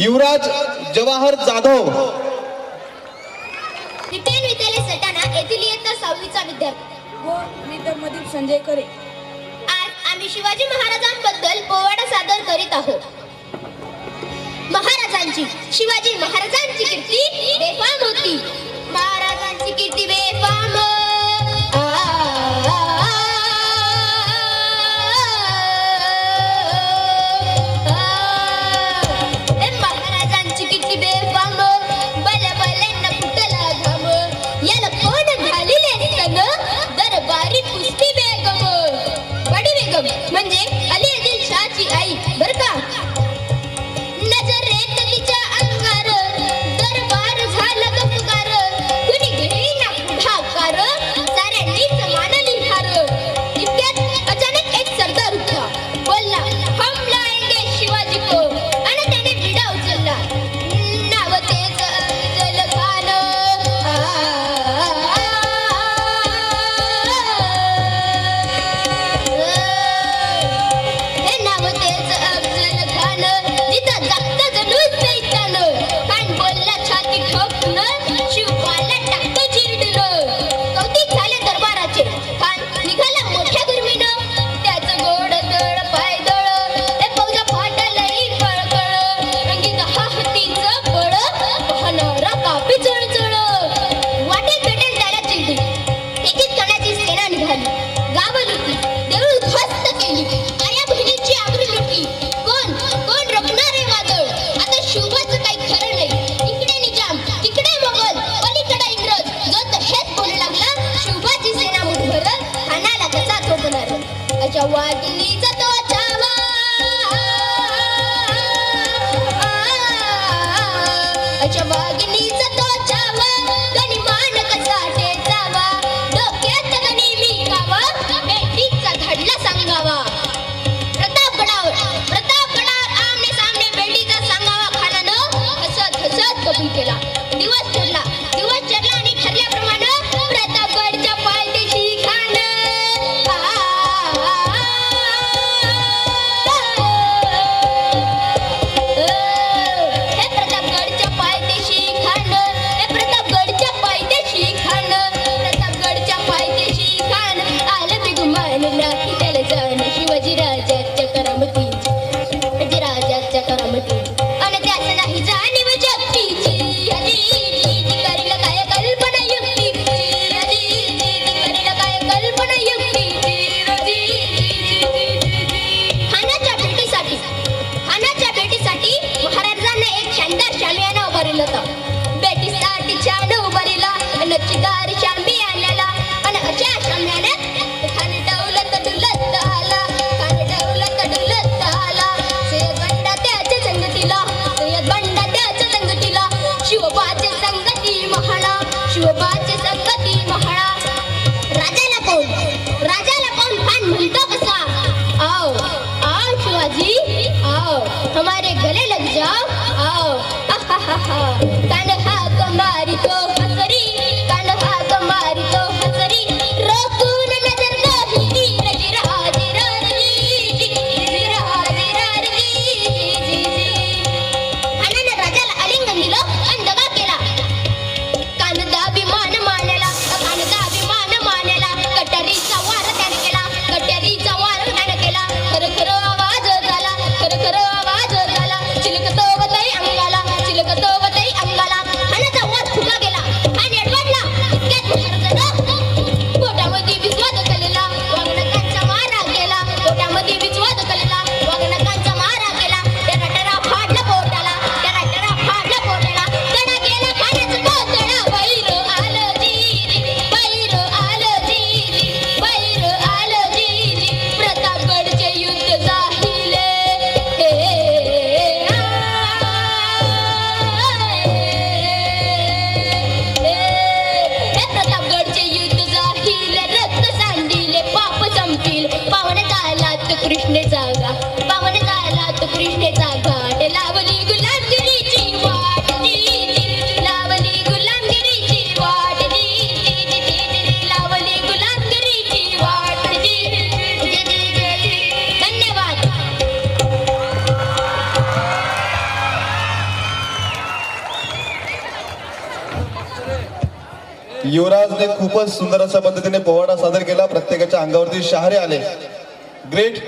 युवराज जवाहर जाधव. येथील सहावीचा संजय आज आम्ही शिवाजी महाराजांबद्दल पोवाडा सादर करीत आहोत. महाराजांची शिवाजी महाराजांची कीर्ती होती. दाखल केला दिवस पुरला लचगार शान बियाण्याला अन अशा सामन्यात खान आला. खान डवलत डुलत आला. सय्यद बंडा त्याच्या संगतीला. सय्यद बंडा संगती महाळा. शिवबाचे संगती महाळा. राजाला पाहून राजाला पाहून खान म्हणतो कसा? आओ आओ शिवाजी आओ हमारे गले लग जाओ आओ. हा हा हा. कृष्णेचा घाट कृष्णेचा घाट लावली धन्यवाद. युवराजने खूपच सुंदर अशा पद्धतीने पोवाडा सादर केला. प्रत्येकाच्या अंगावरती शहारे आले. grande